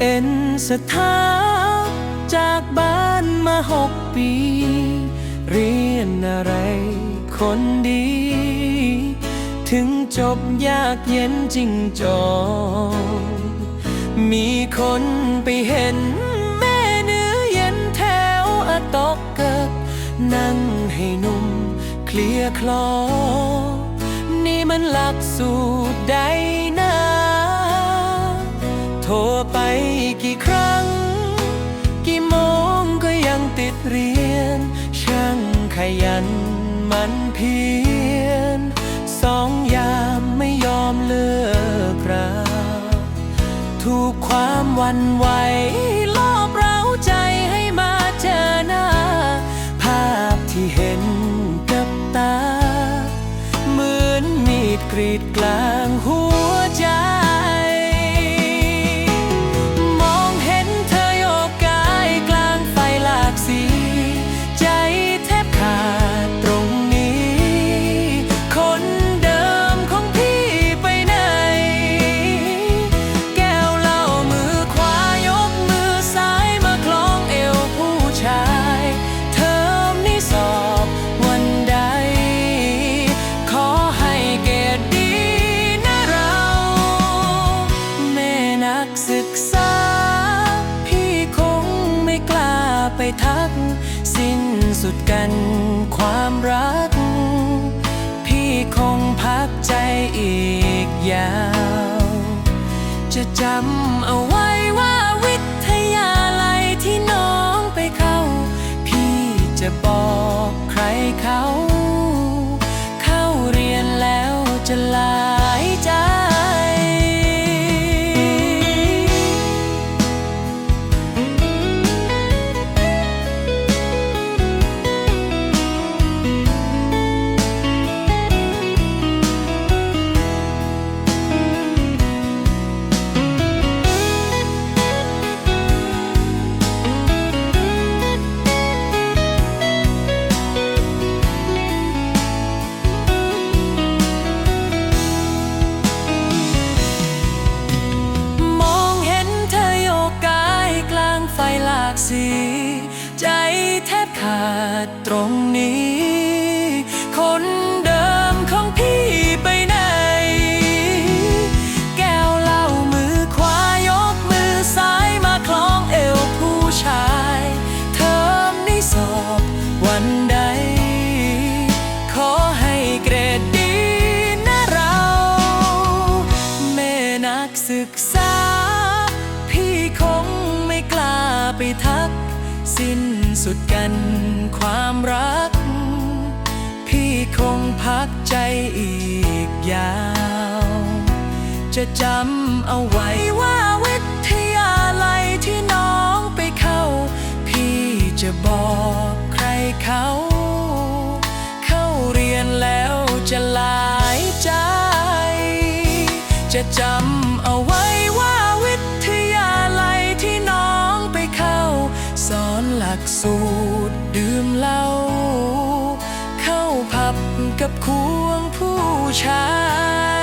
เอ็นสถาจากบ้านมาหกปี เรียนอะไรคนดี ถึงจบยากเย็นจริงจองมีคนไปเห็นแม่เนื้อเย็นแถวอะตอกเกิบนั่งให้นุ่มเคลียคลอ นี่มันหลักสูตรใด โทรไปกี่ครั้ง กี่โมงก็ยังติดเรียน ช่างขยันมันเพียรสองยามไม่ยอมเลิกราถูกความวันไหวลอบเร้าใจให้มาเจอหน้า ภาพที่เห็นกับตา เหมือนมีดกรีดกลางหัว กันความรัก พี่คงพักใจอีกยาว จะจำเอาไว้ สีใจแทบขาดตรงนี้ คนเดิมของพี่ไปไหน แก้วเหล้ามือขวายกมือซ้ายมาคล้องเอวผู้ชาย เทอมนี้สอบวันใด ขอให้เกรดดีนะเรา แม่นักศึกษา สุดกันความรัก พี่คงพักใจอีกยาว จะจำเอาไว้ว่าวิทยาลัยที่น้องไปเข้า พี่จะบอกใครเขา เข้าเรียนแล้วจะหลายใจ จะจำเอาไว้ เาเข้าผับกับควงผู้ชาย